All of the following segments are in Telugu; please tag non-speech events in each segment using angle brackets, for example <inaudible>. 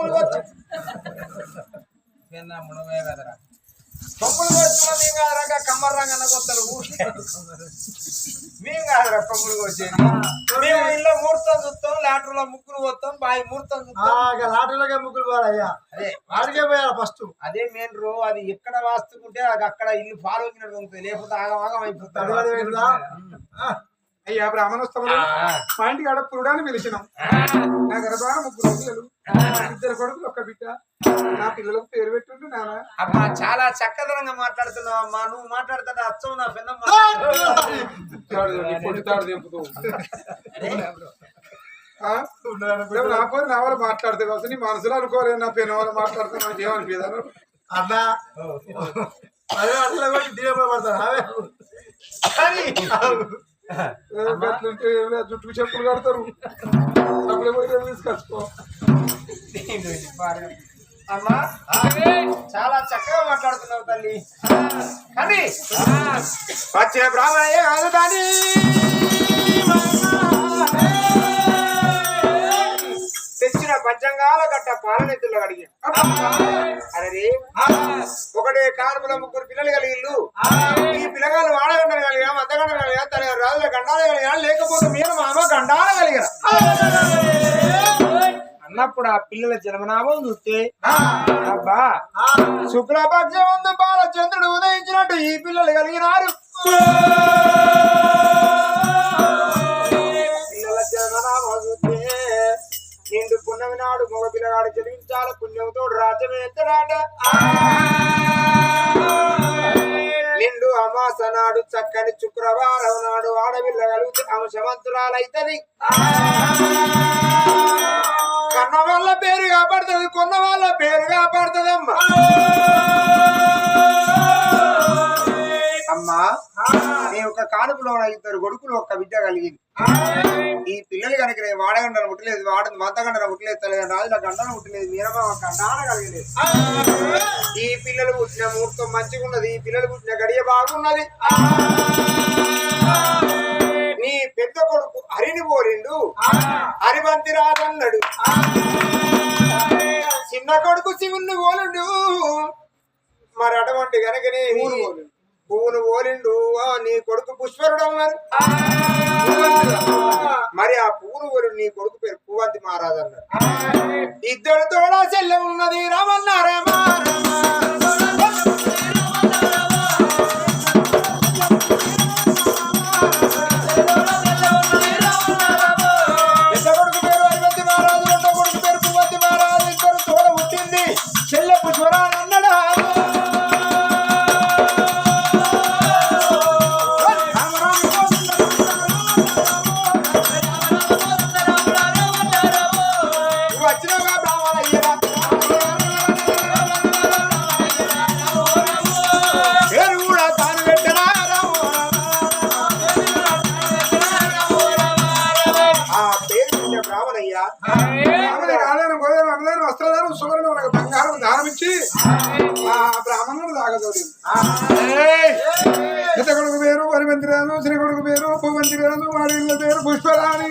కొమ్ములు కొత్త మునవే కదరా. కొమ్ములు కొడుతున్నా మేము కాదరా కమ్మర్ రంగన్న కొత్తలు. మేము కాదురా కొమ్ములు కొట్టేది. మేము ఇల్లు ముహూర్తం చూస్తాం లాటర్లో ముగ్గురు పోతాం బాయి ముహూర్తం చూస్తాం. లాటరీలోకే ముగ్గురు పోవాలయ్యా. అదే వాడికే పోయాలి ఫస్ట్. అదే మెయిన్ రో అది ఎక్కడ వాస్తుకుంటే అది అక్కడ ఇల్లు ఫాలో అయినట్టు లేకపోతే ఆగం ఆగం అయిపోతాడు? అయ్యా బ్రాహ్మణోత్సవం మా ఇంటికి ఆడ పురుడాన్ని పిలిచినాం. నా గర్భాన ముగ్గురు పిల్లలు ఇద్దరు కొడుకులు ఒక్క బిడ్డ. నా పిల్లలకు పేరు పెట్టుండు నాన్న. అమ్మా చాలా చక్కదనంగా మాట్లాడుతున్నావు అమ్మా. నువ్వు మాట్లాడుతుంటే అచ్చం నా? ఇప్పుడు నా పోయి నా వాళ్ళు మాట్లాడితే కావచ్చు. నీ మనసులో అనుకోలేదు నా పెను వాళ్ళు మాట్లాడితే నాకు ఏమనిపించదు అన్నా అదే అట్లా కొట్టి దీని లేదు, జుట్టుకు చెప్పులు కడతారు. తీసుకొచ్చుకో. అమ్మా చాలా చక్కగా మాట్లాడుతున్నావు తల్లి. కానీ వచ్చిన బ్రాహ్మణయ్య కాదు కానీ పంచంగాల గట్ట పాలనెత్తులు అడిగి అరే ఒకటే కానుపుల ముగ్గురు పిల్లలు కలిగిల్లు ఈ పిల్లగాళ్ళు వాడగండ కలిగా మద్దగండ కలిగా తన రాజుల గండాలు కలిగా లేకపోతే మీరు మామ గండాల కలిగిన అన్నప్పుడు ఆ పిల్లల జన్మనామం చూస్తే అబ్బా శుక్లపక్షం ఉంది బాలచంద్రుడు ఉదయించినట్టు ఈ పిల్లలు కలిగినారు. నిండు పున్నమి నాడు మగ పిల్లగాడు జన్మించాలి. పుణ్యంతో రాజ్యం ఎత్తడాట నిండు అమాస నాడు చక్కని శుక్రవారం నాడు ఆడపిల్ల కలిగితే అంశవంతురాలైతది కన్న వాళ్ళ పేరు కాపాడుతుంది కొన్న వాళ్ళ పేరు కాపాడుతుందమ్మా. అమ్మా నీ ఒక కానుపులో ఇద్దరు కొడుకులు ఒక్క బిడ్డ కలిగింది. ఈ పిల్లలు కనుక నేను వాడగండన ముట్టలేదు వాడు మతగండన ముట్టలేదు తల్లి రాజుల గండను ముట్టలేదు మీరమ్మ ఒక గండాన కలిగలేదు. ఈ పిల్లలు పుట్టిన ముహూర్తం మంచిగా ఉన్నది ఈ పిల్లలు పుట్టిన గడియ బాగున్నది. నీ పెద్ద కొడుకు హరిని పోరిండు హరిబంతి రాదన్నాడు చిన్న కొడుకు శివుణ్ణి పోలుండు. మరి అటువంటి గనకనే పోలుండు. పువ్వును పోలిండు ఆ, నీ కొడుకు పుష్పరుడు అన్నారు మరి ఆ పువ్వును పోలిండు నీ కొడుకు పేరు పువ్వంతి మహారాజ్ అన్నారు ఇద్దరు తోడా చెల్లె ఉన్నది రామన్నారేమా ఇచ్చి ఆ బ్రాహ్మణుడు దాగదోడి పెద్ద కొడుకు పేరు వరిమంతిరాజు శ్రీ కొడుకు పేరు భూమంతిరాజు వాడి ఇళ్ళ పేరు పుష్పరాణి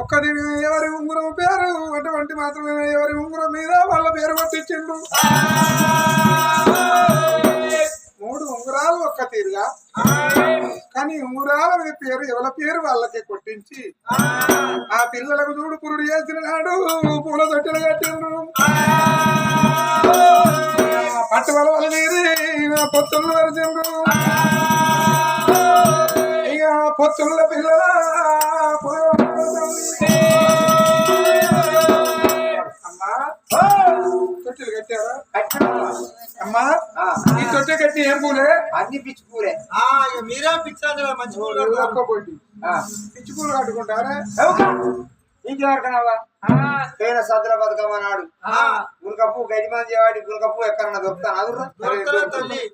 ఒక్కటి ఎవరి ఉంగురం పేరు? అటువంటి మాత్రమే ఎవరి ఉంగురం మీద వాళ్ళ పేరు పట్టించిండు మూడు ఉంగరాలు ఒక్క తీరుగా. కానీ ఉంగరాల మీద పేరు ఎవరి పేరు వాళ్ళకే కొట్టించి ఆ పిల్లలకు చూడు పురుడు చేసిన నాడు పూల తొట్టెలు కట్టిండ్రు. పట్టు వల వల పొత్తులు వరచిండ్రు. ఇక పొత్తుల పిల్లల కట్టి ఏం పూలే? అన్ని పిచ్చి పూలే. ఆ, ఇక మీరే పిచ్చారు మంచి పూలు. ఒక్క పొట్టి పిచ్చి పూలు కట్టుకుంటారా? ఇంకెవరికన్నావా పేన సద్ర బతుకమ్మ నాడు. ఆ, గునకప్పు గజమాన్ చేయవాడి గునకప్పు ఎక్కడన్నా దొరుకుతాను?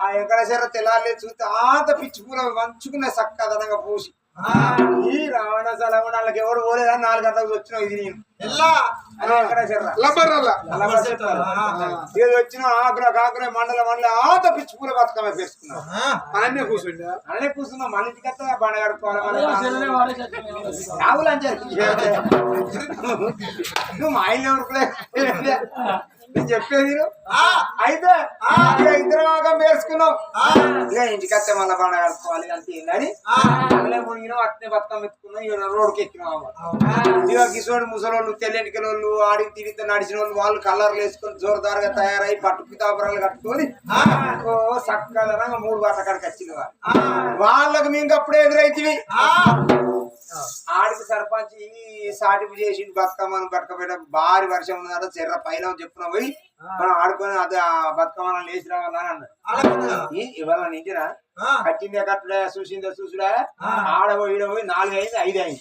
ఆ ఎక్కడ సరే తెల్లాలి చూస్తే అంత పిచ్చి పూల మంచుకున్న చక్కదనంగా పూసి. ఈ రావణ సలహా వాళ్ళకి ఎవరు పోలేదా? నాలుగు గంటలకు వచ్చినావు ఇది నేను. ఇది వచ్చిన ఆకుల కాకుల మండల మండల ఆత పిచ్చి పూల బతుకమ్మ పేసుకున్నాం ఆయనే కూర్చుండా అనే కూర్చున్నాం మన ఇంటికి వస్తే బండ కడుక్కోవాలి నువ్వు మా ఆయన ఎవరుకులే నేను చెప్పేది. అయితే ఇద్దరు భాగం వేసుకున్నాం. ఇక ఇంటికి వస్తే మళ్ళీ బండ కడుక్కోవాలి అంతే ఏందని అందులో మునిగినాం అట్నే బతుకమ్మ ఎత్తుకున్నాం ఇక రోడ్డుకి ఎక్కినాం. ఇక కిషోడు ముసలోళ్ళు తెల్లెంటికల వాళ్ళు ఆడి తిరిగితే నడిచిన వాళ్ళు వాళ్ళు కలర్లు వేసుకొని జోరదారుగా తయారై పట్టు పితాపురాలు కట్టుకొని ఓ సక్కదనంగా మూడు బట్ట కాడికి వచ్చింది వాళ్ళు వాళ్ళకి మేము అప్పుడే ఎదురైతివి ఆడికి సర్పంచ్ ఈ సాటిపు చేసి బతుకమ్మను బతుకబెట్ట భారీ వర్షం ఉన్నదంట చెర్ర పైన చెప్పున పోయి మనం ఆడుకొని అది బతుకమ్మను లేచి రావాలని అన్నాడు. ఇవాళ నింటినా కట్టిందే కట్టడే చూసిందే చూసుడే. ఆడబో ఈడబోయి నాలుగు అయింది ఐదు అయింది.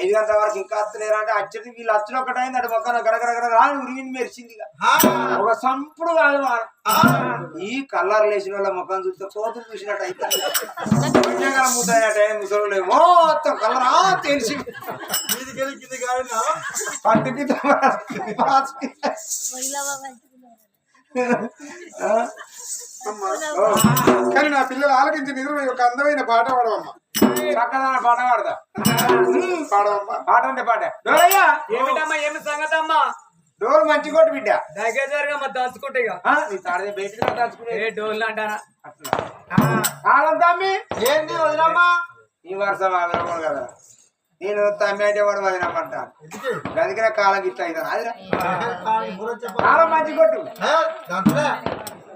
ఐదు గంటల వరకు ఇంకా వస్తలేరు అంటే వచ్చేది వీళ్ళు వచ్చిన ఒకటి అయింది అటు పక్కన గడగడ రాని ఉరిగింది మెరిచింది. ఒక సంపుడు కాదు వాడు. ఈ కలర్ లేచిన వాళ్ళ ముఖం చూస్తే కోతులు చూసినట్టు అయితే ముద్దైనట్టు ముసలు మొత్తం కలర్ తెలిసి. పట్టుకి కానీ నా పిల్లలు ఆలకించి నిద్ర ఒక అందమైన పాట పాడవమ్మా. చక్కదన పాట పాడదా? పాడవమ్మా. పాట అంటే పాట. డోరయ్యా! ఏమిటమ్మా ఏమి సంగతి అమ్మా డోర్ మంచి కొట్టు బిడ్డ. దగ్గర జరగా మరి దాచుకుంటే బయటకు దాచుకునే. ఏ డోర్లు అంటారా? అట్లా. ఏంది వదిలమ్మా ఈ వరుస వాళ్ళు కదా. నేను తమ్మి అంటే వాడు వదినమ్మంటాను అందుకనే కాలం ఇట్లా అదిరా కాలం మంచి కొట్టు.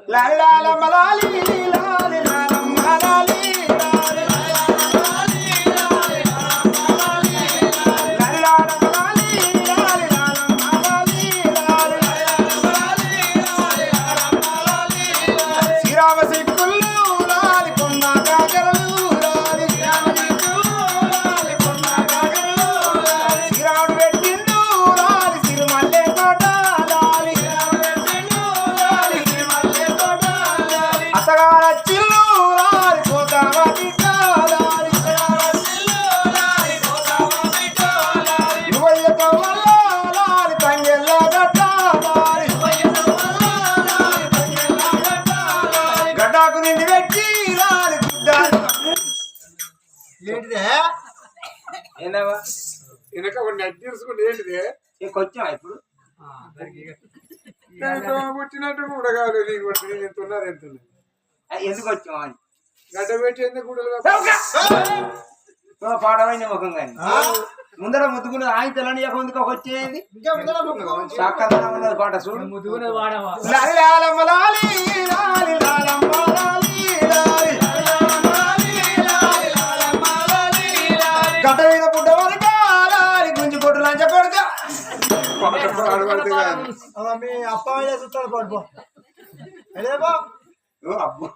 లాలి లాలి ఏందవ్వా వెనక ఒక నెట్ తీసుకుంటే ఏంటిది? కొంచెం ఇప్పుడు? <laughs> పుట్టినట్టు కూడా కాదు నీకు నేను ఎందుకు వచ్చాం అని? గడ్డ పెట్టి ఎందుకు కూడా ఓ పాడమైన ముఖం కానీ. ముందర ముద్దుకున్నది ఆయన ఎందుకు ఒక వచ్చేది. చక్కదనం ఉన్నది పాట చూడు. ముద్దుగునే వాడవా? లాలి లాలమ్మ లాలి, లాలి లాలమ్మ మీ అప్ప ఓ అబ్బో.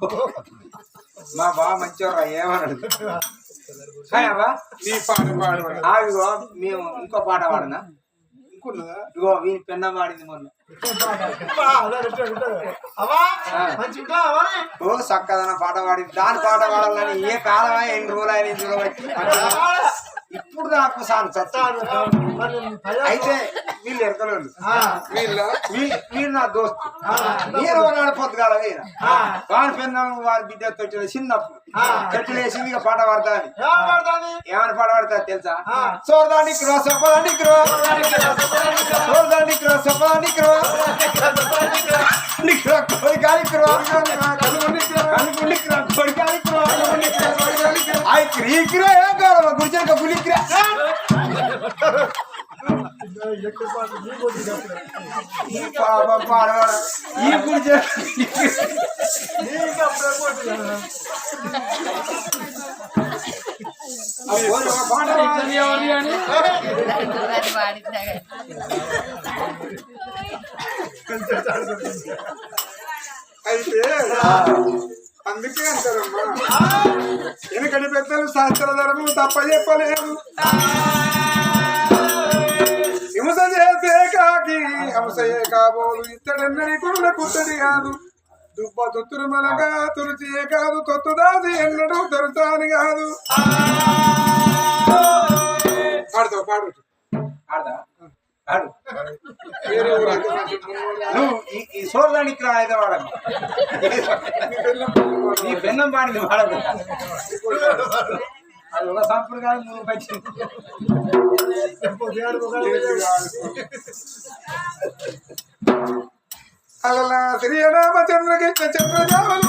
మా బావ మంచివారా ఏమన్నాడు? నీ పాట పాడబడ ఆవిగో మేము ఇంకో పాట పాడనా? ఇంకున్నదా ఇగో వీని పెన్న పాడింది మొన్న. ఓ చక్కదన పాట పాడింది. దాని పాట పాడాలని ఏ కాలమా? ఎన్ని రోజులు అయినా చూడబట్టి? ఇప్పుడు నాకు సాను సత్తా అయితే వీళ్ళు ఎరకలోళ్ళు. వీళ్ళ? వీళ్ళు నా దోస్తు. నేను ఒకనాడు పొద్దుగాల వేయన వాని పెన్నాం వారి బిడ్డ తొట్టిన చిన్నప్పుడు. తొట్టిన వేసింది ఇక పాట పాడతాని ఏమని పాట పాడతా తెలుసా? సోరదాండి క్రో సొప్పదండి క్రో. సోరదాండి క్రో క్రో. కోడి కాలి క్రో. కనుకుండి క్రో. కోడి కాలి క్రో. ఐ క్రీ. క్రో ఏం కావాలి గుడిచిన గులి క్రో పాపం పాడవాడ ఈ గుడిచిన పాట పాడాలి. అయితే అందుకే అంటారమ్మా. వెనకటి పెద్దలు శాస్త్ర ధర్మం తప్ప చెప్పలేదు హింస చేసే కాకి హంసయే కాబోలు ఇత్తడన్నడి కురుల కుత్తడి కాదు. దుబ్బ తొత్తులు మనగా తులసియే కాదు తొత్తు దాసి ఎన్నడూ దొరుకుతాని కాదు. పాడుతావు పాడు. ఆడదా ఈ ఈ సోర్దానికి రా అయితే వాడకు నీ పిల్లం పాడు. నీ బెన్నం పాడింది వాడకు అది ఒక సంప్రదాయం నువ్వు పచ్చి అలలా శ్రీరామ చంద్రకృష్ణ చంద్ర జావలు